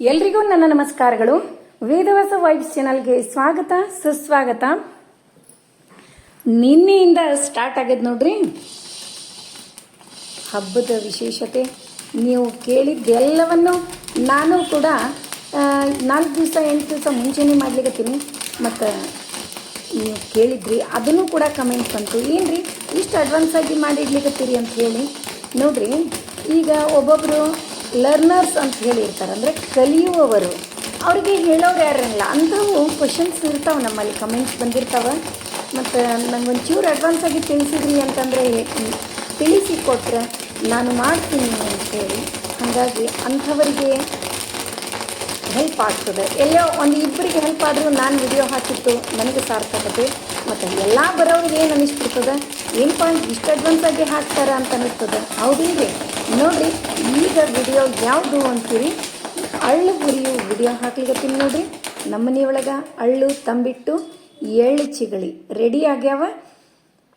ಎಲ್ರಿಗೂ ನನ್ನ ನಮಸ್ಕಾರಗಳು. ವೇದವಾಸ ವೈಬ್ಸ್ ಚಾನಲ್ಗೆ ಸ್ವಾಗತ, ಸುಸ್ವಾಗತ. ನಿನ್ನೆಯಿಂದ ಸ್ಟಾರ್ಟ್ ಆಗ್ಯದ ನೋಡ್ರಿ. ಹಬ್ಬದ ವಿಶೇಷತೆ. ನೀವು ಕೇಳಿದ್ದೆಲ್ಲವನ್ನು ನಾನು ಕೂಡ ನಾಲ್ಕು ದಿವಸ, ಎಂಟು ದಿವಸ ಮುಂಚೆನೇ ಮಾಡ್ಲಿಕತ್ತೀನಿ. ಮತ್ತು ನೀವು ಕೇಳಿದ್ರಿ, ಅದನ್ನು ಕೂಡ ಕಮೆಂಟ್ ಬಂತು. ಏನ್ರಿ, ಇಷ್ಟು ಅಡ್ವಾನ್ಸ್ ಆಗಿ ಮಾಡಿಡ್ಲಿಕತ್ತೀರಿ ಅಂತ ಹೇಳಿ. ನೋಡ್ರಿ, ಈಗ ಒಬ್ಬೊಬ್ಬರು ಲರ್ನರ್ಸ್ ಅಂತ ಹೇಳಿರ್ತಾರೆ ಅಂದರೆ ಕಲಿಯುವವರು. ಅವರಿಗೆ ಹೇಳೋರು ಯಾರಿಲ್ಲ ಅಂಥವು ಕ್ವಶನ್ಸ್ ಇರ್ತಾವೆ ನಮ್ಮಲ್ಲಿ ಕಮೆಂಟ್ಸ್ ಬಂದಿರ್ತಾವೆ. ಮತ್ತು ನಂಗೆ ಒಂಚೂರು ಅಡ್ವಾನ್ಸ್ ಆಗಿ ತಿಳಿಸಿದ್ರಿ ಅಂತಂದರೆ, ತಿಳಿಸಿ ಕೊಟ್ಟರೆ ನಾನು ಮಾಡ್ತೀನಿ ಅಂತೇಳಿ. ಹಾಗಾಗಿ ಅಂಥವರಿಗೆ ಹೆಲ್ಪ್ ಆಗ್ತದೆ. ಎಲ್ಲೋ ಒಂದು ಇಬ್ಬರಿಗೆ ಹೆಲ್ಪ್ ಆದರೂ ನಾನು ವಿಡಿಯೋ ಹಾಕಿತ್ತು ನನಗೆ ಸಾರ್ಥಕತೆ ಮತ್ತು ಎಲ್ಲ ಬರೋರಿಗೆ ಏನು ಅನ್ನಿಸ್ಬಿಡ್ತದೆ ಪಾಯಿಂಟ್ ಇಷ್ಟು ಅಡ್ವಾನ್ಸ್ ಆಗಿ ಹಾಕ್ತಾರೆ ಅಂತ ಅನ್ನಿಸ್ತದೆ ಹೌದಿಲ್ರಿ ನೋಡಿರಿ ಈಗ ವಿಡಿಯೋ ಯಾವುದು ಅಂತೀರಿ? ಅಳ್ಳು ಹುರಿಯು ವಿಡಿಯೋ ಹಾಕ್ಲಿಕ್ಕೆ ನೋಡ್ರಿ. ನಮ್ಮ ಮನೆಯೊಳಗೆ ಅಳ್ಳು ತಂಬಿಟ್ಟು ಎಳ್ಳು ಚಿಗಳಿ ರೆಡಿ ಆಗ್ಯಾವ.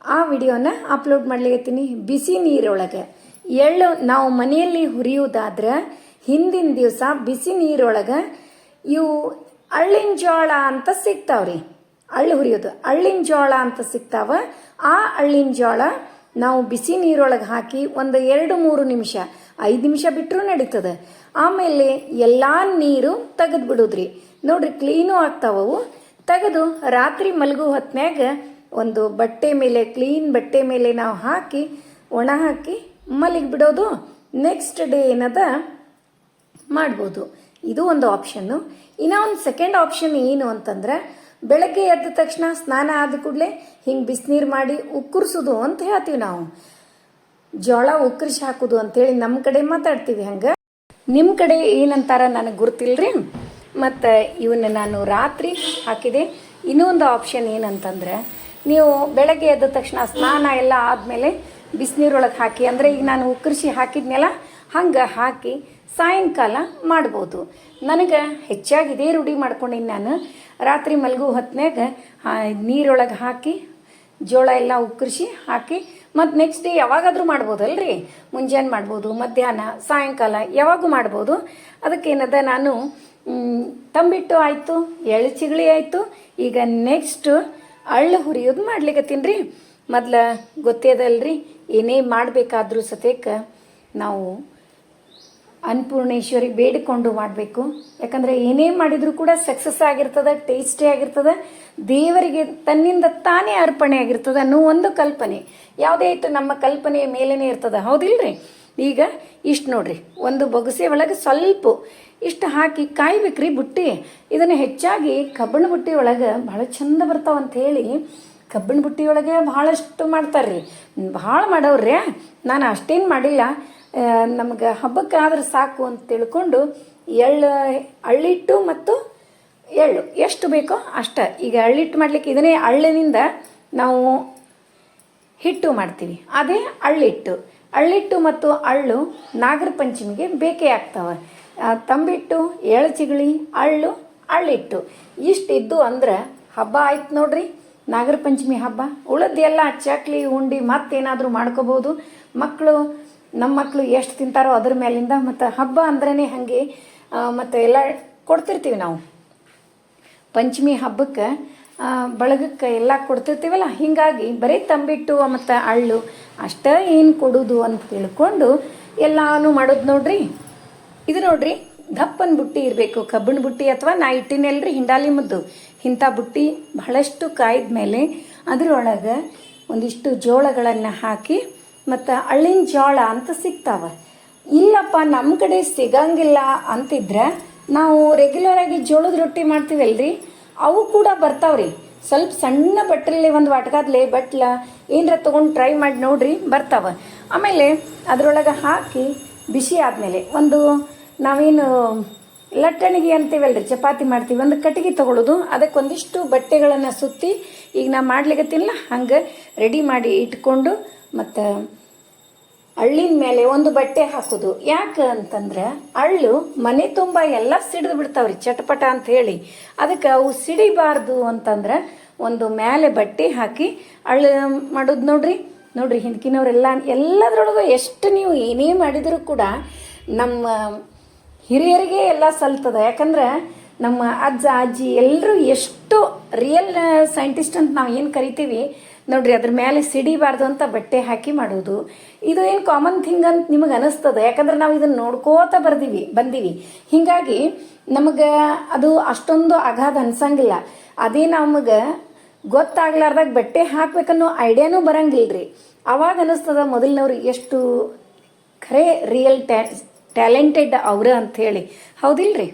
ಆ ವಿಡಿಯೋನ ಅಪ್ಲೋಡ್ ಮಾಡ್ಲಿಕತ್ತೀನಿ. ಬಿಸಿ ನೀರೊಳಗೆ. ಎಳ್ಳು ನಾವು ಮನೆಯಲ್ಲಿ ಹುರಿಯುವುದಾದ್ರೆ ಹಿಂದಿನ ದಿವಸ ಬಿಸಿ ನೀರೊಳಗೆ ಇವು ಅಳ್ಳಿನ ಜೋಳ ಅಂತ ಸಿಗ್ತಾವ್ರಿ. ಅಳ್ಳು ಹುರಿಯೋದು. ಅಳ್ಳಿನ ಜೋಳ ಅಂತ ಸಿಗ್ತಾವ. ಆ ಅಳ್ಳಿನ ಜೋಳ ನಾವು ಬಿಸಿ ನೀರೊಳಗೆ ಹಾಕಿ ಒಂದು ಎರಡು ಮೂರು ನಿಮಿಷ, ಐದು ನಿಮಿಷ ಬಿಟ್ಟರೂ ನಡೀತದೆ. ಆಮೇಲೆ ಎಲ್ಲ ನೀರು ತೆಗೆದು ಬಿಡೋದ್ರಿ. ನೋಡ್ರಿ, ಕ್ಲೀನು ಆಗ್ತಾವವು. ತೆಗೆದು ರಾತ್ರಿ ಮಲಗು ಹೊತ್ನ್ಯಾಗ ಒಂದು ಬಟ್ಟೆ ಮೇಲೆ, ಕ್ಲೀನ್ ಬಟ್ಟೆ ಮೇಲೆ ನಾವು ಹಾಕಿ, ಒಣ ಹಾಕಿ ಮಲಗಿ ಬಿಡೋದು. ನೆಕ್ಸ್ಟ್ ಡೇ ಏನದ? ಮಾಡ್ಬೋದು. ಇದು ಒಂದು ಆಪ್ಷನ್ನು. ಇನ್ನೊಂದು ಒಂದು ಸೆಕೆಂಡ್ ಆಪ್ಷನ್ ಏನು ಅಂತಂದ್ರೆ ಬೆಳಗ್ಗೆ ಎದ್ದ ತಕ್ಷಣ ಸ್ನಾನ ಆದ ಕೂಡಲೇ ಹಿಂಗೆ ಬಿಸಿನೀರು ಮಾಡಿ ಉಕ್ಕುರ್ಸೋದು ಅಂತ ಹೇಳ್ತೀವಿ ನಾವು. ಜೋಳ ಉಕ್ಕರಿಸಿ ಹಾಕೋದು ಅಂತೇಳಿ ನಮ್ಮ ಕಡೆ ಮಾತಾಡ್ತೀವಿ ಹಂಗೆ. ನಿಮ್ಮ ಕಡೆ ಏನಂತಾರ ನನಗೆ ಗುರ್ತಿಲ್ರಿ? ಮತ್ತು ಇವನ್ನ ನಾನು ರಾತ್ರಿ ಹಾಕಿದೆ. ಇನ್ನೊಂದು ಆಪ್ಷನ್ ಏನಂತಂದ್ರೆ, ನೀವು ಬೆಳಗ್ಗೆ ಎದ್ದ ತಕ್ಷಣ ಸ್ನಾನ ಎಲ್ಲ ಆದಮೇಲೆ ಬಿಸಿನೀರೊಳಗೆ ಹಾಕಿ, ಅಂದರೆ ಈಗ ನಾನು ಉಕ್ಕರಿಸಿ ಹಾಕಿದ್ನೆಲ್ಲ, ಹಂಗೆ ಹಾಕಿ ಸಾಯಂಕಾಲ ಮಾಡ್ಬೋದು. ನನಗೆ ಹೆಚ್ಚಾಗಿ ಇದೇ ರೂಢಿ ಮಾಡ್ಕೊಂಡಿನಿ ನಾನು. ರಾತ್ರಿ ಮಲಗು ಹೊತ್ನ್ಯಾಗ ನೀರೊಳಗೆ ಹಾಕಿ, ಜೋಳ ಎಲ್ಲ ಉಕ್ಕರಿಸಿ ಹಾಕಿ, ಮತ್ತು ನೆಕ್ಸ್ಟ್ ಡೇ ಯಾವಾಗಾದರೂ ಮಾಡ್ಬೋದಲ್ರಿ ಮುಂಜಾನೆ ಮಾಡ್ಬೋದು, ಮಧ್ಯಾಹ್ನ, ಸಾಯಂಕಾಲ ಯಾವಾಗೂ ಮಾಡ್ಬೋದು. ಅದಕ್ಕೇನದ ನಾನು ತಂಬಿಟ್ಟು ಆಯಿತು ಎಳ್ಳು ಚಿಗಳಿ ಆಯಿತು. ಈಗ ನೆಕ್ಸ್ಟ್ ಅಳ್ಳು ಹುರಿಯೋದು ಮಾಡ್ಲಿಕ್ಕತ್ತೀನಿ ರೀ ಮೊದ್ಲ ಗೊತ್ತೇದಲ್ರಿ? ಏನೇ ಮಾಡಬೇಕಾದ್ರೂ ಸತೇಕ ನಾವು ಅನ್ನಪೂರ್ಣೇಶ್ವರಿ ಬೇಡಿಕೊಂಡು ಮಾಡಬೇಕು. ಯಾಕಂದರೆ ಏನೇ ಮಾಡಿದರೂ ಕೂಡ ಸಕ್ಸಸ್ ಆಗಿರ್ತದೆ ಟೇಸ್ಟಿ ಆಗಿರ್ತದೆ. ದೇವರಿಗೆ ತನ್ನಿಂದ ತಾನೇ ಅರ್ಪಣೆ ಆಗಿರ್ತದೆ ಅನ್ನೋ ಒಂದು ಕಲ್ಪನೆ. ಯಾವುದೇ ಇತ್ತು ನಮ್ಮ ಕಲ್ಪನೆಯ ಮೇಲೇ ಇರ್ತದೆ. ಹೌದಿಲ್ರಿ? ಈಗ ಇಷ್ಟು ನೋಡ್ರಿ, ಒಂದು ಬೊಗಸೆ ಒಳಗೆ ಸ್ವಲ್ಪ ಇಷ್ಟು ಹಾಕಿ ಕಾಯ್ಬೇಕ್ರಿ ಬುಟ್ಟಿ. ಇದನ್ನು ಹೆಚ್ಚಾಗಿ ಕಬ್ಬಣ ಬುಟ್ಟಿ ಒಳಗೆ ಭಾಳ ಚಂದ ಬರ್ತಾವ ಅಂತ ಹೇಳಿ ಕಬ್ಬಿಣ ಬುಟ್ಟಿ ಒಳಗೆ ಭಾಳಷ್ಟು ಮಾಡ್ತಾರ್ರಿ. ಭಾಳ ಮಾಡವ್ರಿ ನಾನು ಅಷ್ಟೇನು ಮಾಡಿಲ್ಲ. ನಮ್ಗೆ ಹಬ್ಬಕ್ಕೆ ಆದ್ರೆ ಸಾಕು ಅಂತ ತಿಳ್ಕೊಂಡು ಎಳ್ಳು ಅಳ್ಳಿಟ್ಟು ಮತ್ತು ಎಳ್ಳು. ಎಷ್ಟು ಬೇಕೋ ಅಷ್ಟ. ಈಗ ಅಳ್ಳಿಟ್ಟು ಮಾಡ್ಲಿಕ್ಕೆ ಇದನ್ನೇ ಅಳ್ಳಿನಿಂದ ನಾವು ಹಿಟ್ಟು ಮಾಡ್ತೀವಿ. ಅದೇ ಅಳ್ಳಿಟ್ಟು ಅಳ್ಳಿಟ್ಟು ಮತ್ತು ಅಳ್ಳು ನಾಗರ ಪಂಚಮಿಗೆ ಬೇಕೇ ಆಗ್ತಾವ. ತಂಬಿಟ್ಟು ಎಳ್ಳು ಚಿಗಳಿ ಅಳ್ಳು ಅಳ್ಳಿಟ್ಟು ಇಷ್ಟಿದ್ದು ಅಂದ್ರೆ ಹಬ್ಬ ಆಯ್ತು ನೋಡ್ರಿ. ನಾಗರ ಪಂಚಮಿ ಹಬ್ಬ. ಉಳಿದೆಲ್ಲ ಚಕ್ಲಿ, ಉಂಡಿ ಮತ್ತೇನಾದರೂ ಮಾಡ್ಕೋಬಹುದು ಮಕ್ಕಳು ನಮ್ಮ ಮಕ್ಕಳು ಎಷ್ಟು ತಿಂತಾರೋ ಅದ್ರ ಮೇಲಿಂದ ಮತ್ತು ಹಬ್ಬ ಅಂದ್ರೇ ಹಾಗೆ ಮತ್ತು ಎಲ್ಲ ಕೊಡ್ತಿರ್ತೀವಿ ನಾವು. ಪಂಚಮಿ ಹಬ್ಬಕ್ಕೆ ಬಳಗಕ್ಕೆ ಎಲ್ಲ ಕೊಡ್ತಿರ್ತೀವಲ್ಲ, ಹೀಗಾಗಿ ಬರೀ ತಂಬಿಟ್ಟು ಮತ್ತು ಅಳ್ಳು ಅಷ್ಟೇ ಏನು ಕೊಡೋದು ಅಂತ ತಿಳ್ಕೊಂಡು ಎಲ್ಲಾನು ಮಾಡೋದು ನೋಡ್ರಿ. ಇದು ನೋಡ್ರಿ, ದಪ್ಪನ ಬುಟ್ಟಿ ಇರಬೇಕು, ಕಬ್ಬಿಣ ಬುಟ್ಟಿ ಅಥವಾ ನಾ ಇಟ್ಟಿನಲ್ರಿ ಹಿಂಡಾಲಿ ಮುದ್ದು. ಇಂಥ ಬುಟ್ಟಿ ಬಹಳಷ್ಟು ಕಾಯ್ದ ಮೇಲೆ ಅದರೊಳಗೆ ಒಂದಿಷ್ಟು ಜೋಳಗಳನ್ನು ಹಾಕಿ ಮತ್ತು ಅಳ್ಳಿನ ಜೋಳ ಅಂತ ಸಿಗ್ತಾವೆ. ಇಲ್ಲಪ್ಪ ನಮ್ಮ ಕಡೆ ಸಿಗಂಗಿಲ್ಲ ಅಂತಿದ್ರೆ ನಾವು ರೆಗ್ಯುಲರ್ ಆಗಿ ಜೋಳದ ರೊಟ್ಟಿ ಮಾಡ್ತೀವಲ್ರಿ? ಅವು ಕೂಡ ಬರ್ತಾವ್ರಿ. ಸ್ವಲ್ಪ ಸಣ್ಣ ಬಟ್ಟಲಲ್ಲಿ ಒಂದು ವಾಟಗಾದ್ಲೆ ಬಟ್ಲ ಏನರ ತೊಗೊಂಡು ಟ್ರೈ ಮಾಡಿ ನೋಡ್ರಿ, ಬರ್ತಾವ. ಆಮೇಲೆ ಅದರೊಳಗೆ ಹಾಕಿ ಬಿಸಿ ಆದಮೇಲೆ ಒಂದು ನಾವೇನು ಲಟ್ಟಣಿಗೆ ಅಂತೀವಲ್ರಿ, ಚಪಾತಿ ಮಾಡ್ತೀವಿ. ಒಂದು ಕಟ್ಟಿಗೆ ಅದಕ್ಕೆ ಒಂದಿಷ್ಟು ಬಟ್ಟೆಗಳನ್ನು ಸುತ್ತಿ ಈಗ ನಾ ತಿನ್ನಲ್ಲ ಹಂಗೆ ರೆಡಿ ಮಾಡಿ ಇಟ್ಕೊಂಡು ಮತ್ತು ಅಳ್ಳಿನ ಮೇಲೆ ಒಂದು ಬಟ್ಟೆ ಹಾಕುದು. ಯಾಕೆ ಅಂತಂದ್ರೆ ಅಳ್ಳು ಮನೆ ತುಂಬ ಎಲ್ಲ ಸಿಡಿದು ಬಿಡ್ತಾವ್ರಿ, ಚಟಪಟ ಅಂತ ಹೇಳಿ. ಅದಕ್ಕೆ ಅವು ಸಿಡಿಬಾರ್ದು ಅಂತಂದ್ರೆ ಒಂದು ಮೇಲೆ ಬಟ್ಟೆ ಹಾಕಿ ಅಳ್ಳು ಮಾಡೋದು ನೋಡ್ರಿ. ನೋಡ್ರಿ ಹಿಂದ್ಕಿನವರೆಲ್ಲ, ಎಲ್ಲದರೊಳಗೂ ಎಷ್ಟು ನೀವು ಏನೇ ಮಾಡಿದರೂ ಕೂಡ ನಮ್ಮ ಹಿರಿಯರಿಗೆ ಎಲ್ಲ ಸಲ್ತದ. ಯಾಕಂದ್ರೆ ನಮ್ಮ ಅಜ್ಜ, ಅಜ್ಜಿ ಎಲ್ಲರೂ ಎಷ್ಟು ರಿಯಲ್ ಸೈಂಟಿಸ್ಟ್ ಅಂತ ನಾವು ಏನು ಕರಿತೀವಿ ನೋಡ್ರಿ, ಅದ್ರ ಮೇಲೆ ಸಿಡಿಬಾರ್ದು ಅಂತ ಬಟ್ಟೆ ಹಾಕಿ ಮಾಡೋದು ಇದು ಏನು ಕಾಮನ್ ಥಿಂಗ್ ಅಂತ ನಿಮಗೆ ಅನಿಸ್ತದೆ? ಯಾಕಂದ್ರೆ ನಾವು ಇದನ್ನ ನೋಡ್ಕೋತ ಬರ್ದೀವಿ, ಬಂದೀವಿ. ಹಿಂಗಾಗಿ ನಮಗೆ ಅದು ಅಷ್ಟೊಂದು ಅಗಾಧ ಅನ್ಸಂಗಿಲ್ಲ. ಅದೇ ನಮಗೆ ಗೊತ್ತಾಗ್ಲಾರ್ದಾಗ ಬಟ್ಟೆ ಹಾಕ್ಬೇಕನ್ನೋ ಐಡಿಯಾನೂ ಬರಂಗಿಲ್ರಿ. ಅವಾಗ ಅನಿಸ್ತದ ಮೊದಲಿನವ್ರು ಎಷ್ಟು ಖರೆ ರಿಯಲ್ ಟ್ಯಾ ಟ್ಯಾಲೆಂಟೆಡ್ ಅವ್ರ ಅಂತ ಹೇಳಿ. ಹೌದಿಲ್ರಿ?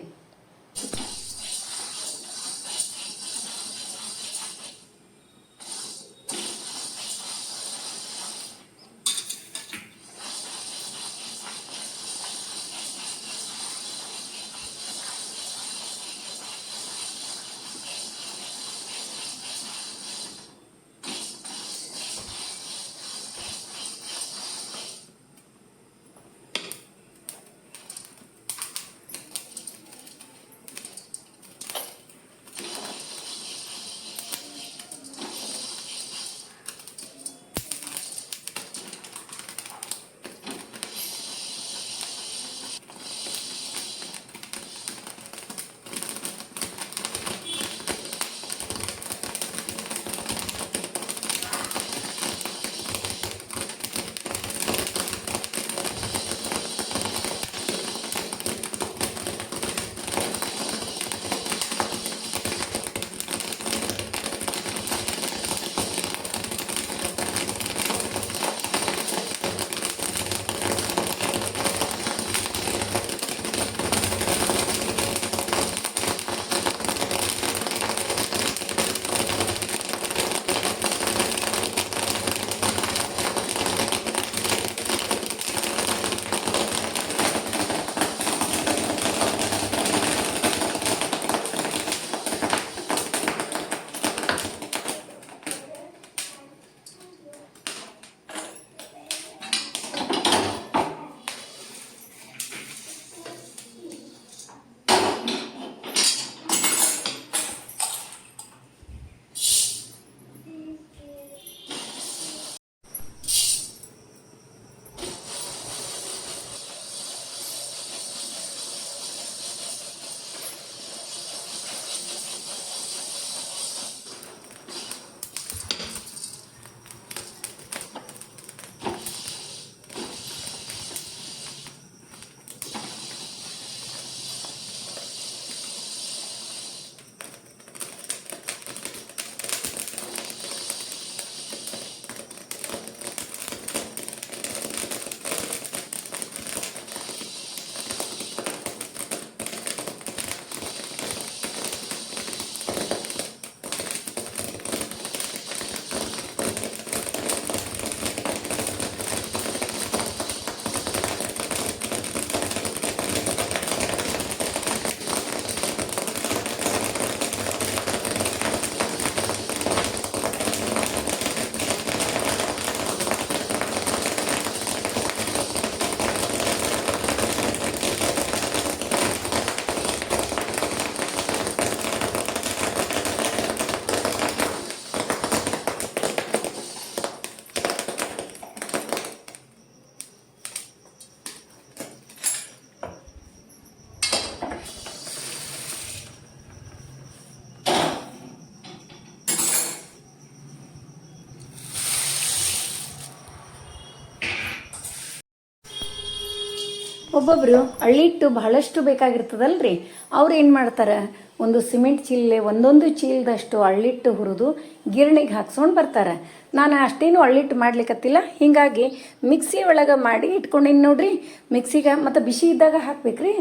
ಒಬ್ಬೊಬ್ರು ಅಳ್ಳಿಟ್ಟು ಬಹಳಷ್ಟು ಬೇಕಾಗಿರ್ತದಲ್ರಿ. ಅವ್ರು ಏನು ಮಾಡ್ತಾರೆ? ಒಂದು ಸಿಮೆಂಟ್ ಚೀಲ ಒಂದೊಂದು ಚೀಲದಷ್ಟು ಅಳ್ಳಿಟ್ಟು ಹುರಿದು ಗಿರಣಿಗೆ ಹಾಕ್ಸ್ಕೊಂಡು ಬರ್ತಾರೆ. ನಾನು ಅಷ್ಟೇನು ಅಳ್ಳಿಟ್ಟು ಮಾಡ್ಲಿಕ್ಕತ್ತಿಲ್ಲ ಹಿಂಗಾಗಿ ಮಿಕ್ಸಿ ಒಳಗೆ ಮಾಡಿ ಇಟ್ಕೊಂಡಿನಿ ನೋಡ್ರಿ. ಮಿಕ್ಸಿಗೆ ಮತ್ತು ಬಿಸಿ ಇದ್ದಾಗ ಹಾಕ್ಬೇಕ್ರಿ.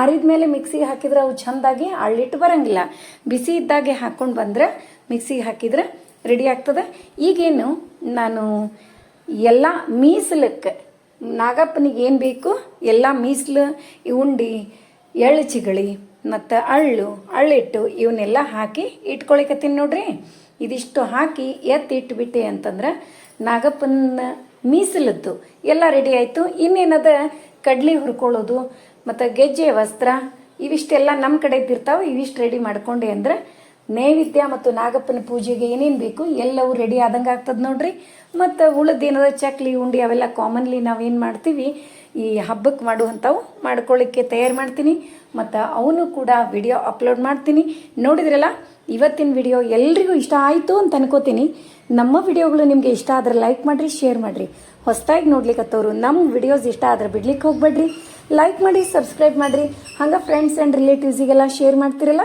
ಆರಿದ ಮೇಲೆ ಮಿಕ್ಸಿಗೆ ಹಾಕಿದ್ರೆ ಅವು ಚೆಂದಾಗಿ ಅಳ್ಳಿಟ್ಟು ಬರಂಗಿಲ್ಲ. ಬಿಸಿ ಇದ್ದಾಗೆ ಹಾಕ್ಕೊಂಡು ಬಂದ್ರೆ ಮಿಕ್ಸಿಗೆ ಹಾಕಿದ್ರೆ ರೆಡಿ ಆಗ್ತದೆ. ಈಗೇನು ನಾನು ಎಲ್ಲ ಮೀಸಲಕ್ಕೆ ನಾಗಪ್ಪನಿಗೆ ಏನು ಬೇಕು? ಎಲ್ಲ ಮೀಸಲು ಉಂಡಿ, ಎಳ್ಳು ಚಿಗಳಿ, ಮತ್ತು ಅಳ್ಳು, ಅಳ್ಳಿಟ್ಟು ಇವನ್ನೆಲ್ಲ ಹಾಕಿ ಇಟ್ಕೊಳಿಕತ್ತೀನಿ ನೋಡ್ರಿ. ಇದಿಷ್ಟು ಹಾಕಿ ಎತ್ತಿ ಇಟ್ಬಿಟ್ಟೆ ಅಂತಂದ್ರೆ ನಾಗಪ್ಪನ ಮೀಸಲದ್ದು ಎಲ್ಲ ರೆಡಿ ಆಯಿತು. ಇನ್ನೇನದ? ಕಡ್ಲಿ ಹುರ್ಕೊಳ್ಳೋದು, ಮತ್ತು ಗೆಜ್ಜೆ, ವಸ್ತ್ರ, ಇವಿಷ್ಟೆಲ್ಲ ನಮ್ಮ ಕಡೆ ಇದ್ದಿರ್ತಾವೆ, ಇವಿಷ್ಟು ರೆಡಿ ಮಾಡ್ಕೊಂಡೆ ಅಂದ್ರೆ ನೈವೇದ್ಯ ಮತ್ತು ನಾಗಪ್ಪನ ಪೂಜೆಗೆ ಏನೇನು ಬೇಕು ಎಲ್ಲವೂ ರೆಡಿ ಆದಂಗೆ ಆಗ್ತದೆ ನೋಡ್ರಿ. ಮತ್ತು ಉಳಿದೇನದ ಚಕ್ಲಿ, ಉಂಡಿ ಅವೆಲ್ಲ ಕಾಮನ್ಲಿ ನಾವೇನು ಮಾಡ್ತೀವಿ, ಈ ಹಬ್ಬಕ್ಕೆ ಮಾಡುವಂಥವು ಮಾಡ್ಕೊಳ್ಳಿಕ್ಕೆ ತಯಾರು ಮಾಡ್ತೀನಿ. ಮತ್ತು ಅವನು ಕೂಡ ವಿಡಿಯೋ ಅಪ್ಲೋಡ್ ಮಾಡ್ತೀನಿ. ನೋಡಿದ್ರಲ್ಲ, ಇವತ್ತಿನ ವಿಡಿಯೋ ಎಲ್ರಿಗೂ ಇಷ್ಟ ಆಯಿತು ಅಂತ ಅನ್ಕೋತೀನಿ. ನಮ್ಮ ವಿಡಿಯೋಗಳು ನಿಮಗೆ ಇಷ್ಟ ಆದರೆ ಲೈಕ್ ಮಾಡಿರಿ ಶೇರ್ ಮಾಡಿರಿ. ಹೊಸದಾಗಿ ನೋಡ್ಲಿಕ್ಕತ್ತವರು ನಮ್ಮ ವಿಡಿಯೋಸ್ ಇಷ್ಟ ಆದ್ರೆ ಬಿಡ್ಲಿಕ್ಕೆ ಹೋಗ್ಬೇಡ್ರಿ. ಲೈಕ್ ಮಾಡಿ ಸಬ್ಸ್ಕ್ರೈಬ್ ಮಾಡಿರಿ. ಹಂಗೆ ಫ್ರೆಂಡ್ಸ್ ಆ್ಯಂಡ್ ರಿಲೇಟಿವ್ಸಿಗೆಲ್ಲ ಶೇರ್ ಮಾಡ್ತಿರಲ್ಲ